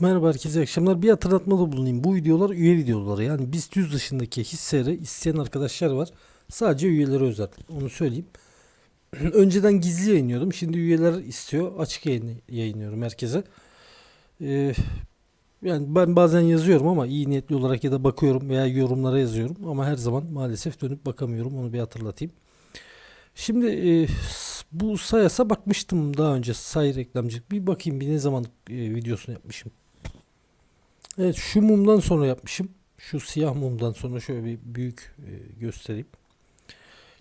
Merhaba herkese akşamlar. Bir hatırlatmada bulunayım. Bu videolar üye videoları. Yani BIST 100 dışındaki hisseleri isteyen arkadaşlar var. Sadece üyelere özel. Onu söyleyeyim. Önceden gizli yayınlıyordum. Şimdi üyeler istiyor. Açık yayın yayınlıyorum herkese. Ee, yani ben bazen yazıyorum ama iyi niyetli olarak ya da bakıyorum veya yorumlara yazıyorum. Ama her zaman maalesef dönüp bakamıyorum. Onu bir hatırlatayım. Şimdi e, bu Sayas'a bakmıştım daha önce. Say reklamcılık. Bir bakayım bir ne zaman e, videosunu yapmışım. Evet şu mumdan sonra yapmışım. Şu siyah mumdan sonra şöyle bir büyük e, göstereyim.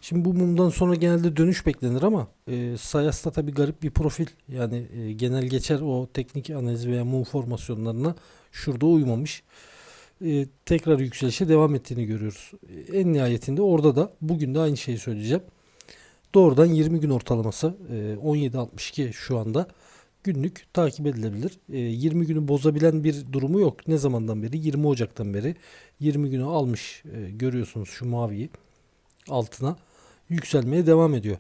Şimdi bu mumdan sonra genelde dönüş beklenir ama e, Sayas'ta tabi garip bir profil. Yani e, genel geçer o teknik analiz veya mum formasyonlarına şurada uymamış. E, tekrar yükselişe devam ettiğini görüyoruz. E, en nihayetinde orada da bugün de aynı şeyi söyleyeceğim. Doğrudan 20 gün ortalaması e, 17.62 şu anda günlük takip edilebilir. E, 20 günü bozabilen bir durumu yok. Ne zamandan beri? 20 Ocak'tan beri 20 günü almış e, görüyorsunuz şu maviyi altına yükselmeye devam ediyor.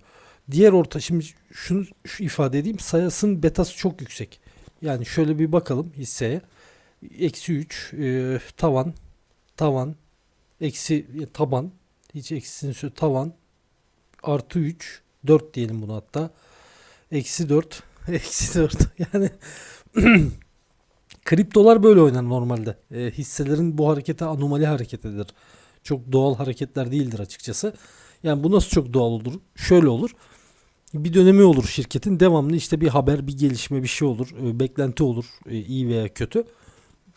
Diğer orta şimdi şunu şu ifade edeyim. Sayasın betası çok yüksek. Yani şöyle bir bakalım hisseye. Eksi 3 e, tavan tavan eksi e, taban hiç eksisini sö- tavan artı 3 4 diyelim bunu hatta. Eksi 4 eksi 4 yani kriptolar böyle oynar normalde. E, hisselerin bu harekete anomali hareketidir. Çok doğal hareketler değildir açıkçası. Yani bu nasıl çok doğal olur? Şöyle olur. Bir dönemi olur şirketin. Devamlı işte bir haber, bir gelişme, bir şey olur. E, beklenti olur. e, iyi veya kötü.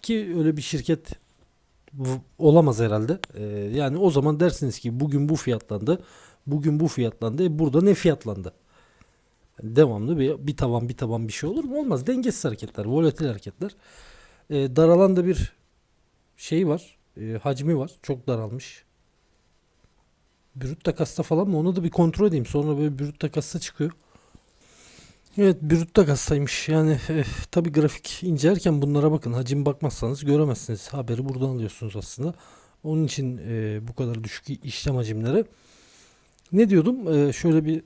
Ki öyle bir şirket olamaz herhalde. E, yani o zaman dersiniz ki bugün bu fiyatlandı. Bugün bu fiyatlandı. E, burada ne fiyatlandı? Devamlı bir, bir tavan bir tavan bir şey olur mu? Olmaz. Dengesiz hareketler, volatil hareketler. E, daralan da bir şey var. E, hacmi var. Çok daralmış. Brüt takasta falan mı? Onu da bir kontrol edeyim. Sonra böyle brüt takasta çıkıyor. Evet brüt takastaymış. Yani eh, tabi grafik incelerken bunlara bakın. Hacim bakmazsanız göremezsiniz. Haberi buradan alıyorsunuz aslında. Onun için eh, bu kadar düşük işlem hacimleri. Ne diyordum? Eh, şöyle bir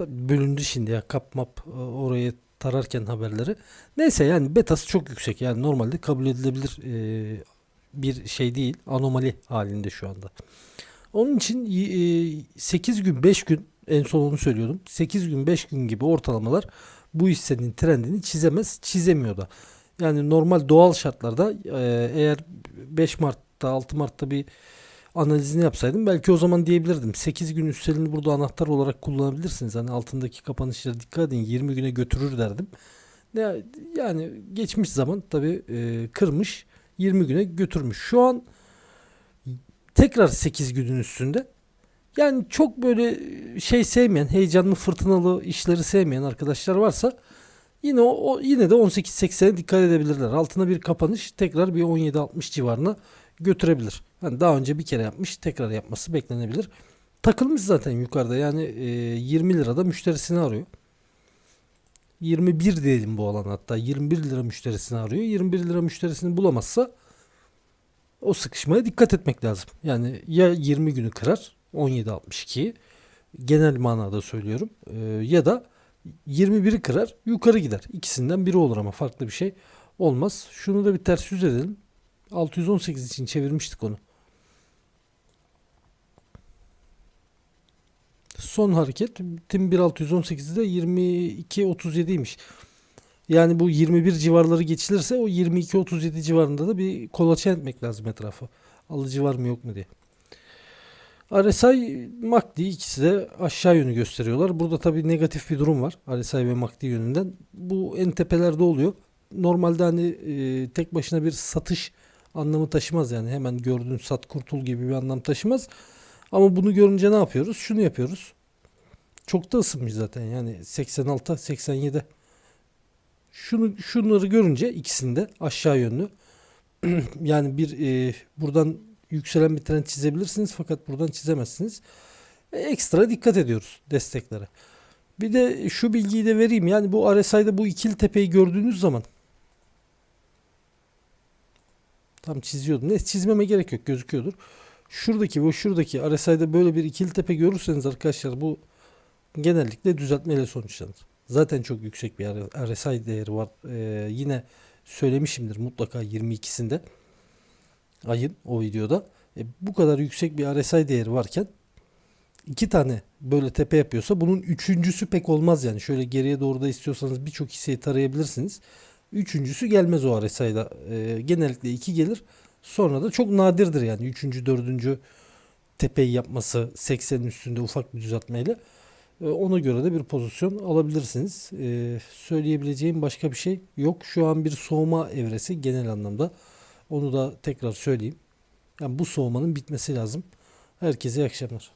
bölündü şimdi ya kap map eh, oraya tararken haberleri. Neyse yani betası çok yüksek. Yani normalde kabul edilebilir eh, bir şey değil. Anomali halinde şu anda. Onun için e, 8 gün 5 gün en son onu söylüyordum. 8 gün 5 gün gibi ortalamalar bu hissenin trendini çizemez, çizemiyor da. Yani normal doğal şartlarda e, eğer 5 Mart'ta 6 Mart'ta bir analizini yapsaydım belki o zaman diyebilirdim. 8 gün üstelini burada anahtar olarak kullanabilirsiniz. Hani altındaki kapanışlara dikkat edin 20 güne götürür derdim. Ya, yani geçmiş zaman tabi kırmış 20 güne götürmüş. Şu an tekrar 8 günün üstünde. Yani çok böyle şey sevmeyen, heyecanlı, fırtınalı işleri sevmeyen arkadaşlar varsa yine o, o- yine de 18.80'e dikkat edebilirler. Altına bir kapanış tekrar bir 17.60 civarına götürebilir. Yani daha önce bir kere yapmış, tekrar yapması beklenebilir. Takılmış zaten yukarıda. Yani e, 20 lirada müşterisini arıyor. 21 diyelim bu alan hatta 21 lira müşterisini arıyor. 21 lira müşterisini bulamazsa o sıkışmaya dikkat etmek lazım. Yani ya 20 günü kırar 17.62 genel manada söylüyorum Ee, ya da 21'i kırar yukarı gider. İkisinden biri olur ama farklı bir şey olmaz. Şunu da bir ters yüz edelim. 618 için çevirmiştik onu. Son hareket Tim 1618'de 22.37'ymiş. Yani bu 21 civarları geçilirse o 22-37 civarında da bir kolaçan etmek lazım etrafı. Alıcı var mı yok mu diye. RSI, MACD ikisi de aşağı yönü gösteriyorlar. Burada tabii negatif bir durum var RSI ve MACD yönünden. Bu en tepelerde oluyor. Normalde hani e, tek başına bir satış anlamı taşımaz yani. Hemen gördüğün sat kurtul gibi bir anlam taşımaz. Ama bunu görünce ne yapıyoruz? Şunu yapıyoruz. Çok da ısınmış zaten yani 86 87 şunu şunları görünce ikisinde aşağı yönlü yani bir e, buradan yükselen bir trend çizebilirsiniz fakat buradan çizemezsiniz. E, ekstra dikkat ediyoruz desteklere. Bir de şu bilgiyi de vereyim. Yani bu RSI'de bu ikili tepeyi gördüğünüz zaman tam çiziyordum. Ne çizmeme gerek yok gözüküyordur. Şuradaki ve şuradaki RSI'de böyle bir ikili tepe görürseniz arkadaşlar bu genellikle düzeltmeyle sonuçlanır. Zaten çok yüksek bir RSI değeri var. Ee, yine söylemişimdir mutlaka 22'sinde ayın o videoda. E, bu kadar yüksek bir RSI değeri varken iki tane böyle tepe yapıyorsa bunun üçüncüsü pek olmaz yani. Şöyle geriye doğru da istiyorsanız birçok hisseyi tarayabilirsiniz. Üçüncüsü gelmez o RSI'da. E, genellikle iki gelir. Sonra da çok nadirdir yani. Üçüncü, dördüncü tepeyi yapması 80'in üstünde ufak bir düzeltmeyle. E, ona göre de bir pozisyon alabilirsiniz. E, söyleyebileceğim başka bir şey yok. Şu an bir soğuma evresi genel anlamda. Onu da tekrar söyleyeyim. Yani bu soğumanın bitmesi lazım. Herkese iyi akşamlar.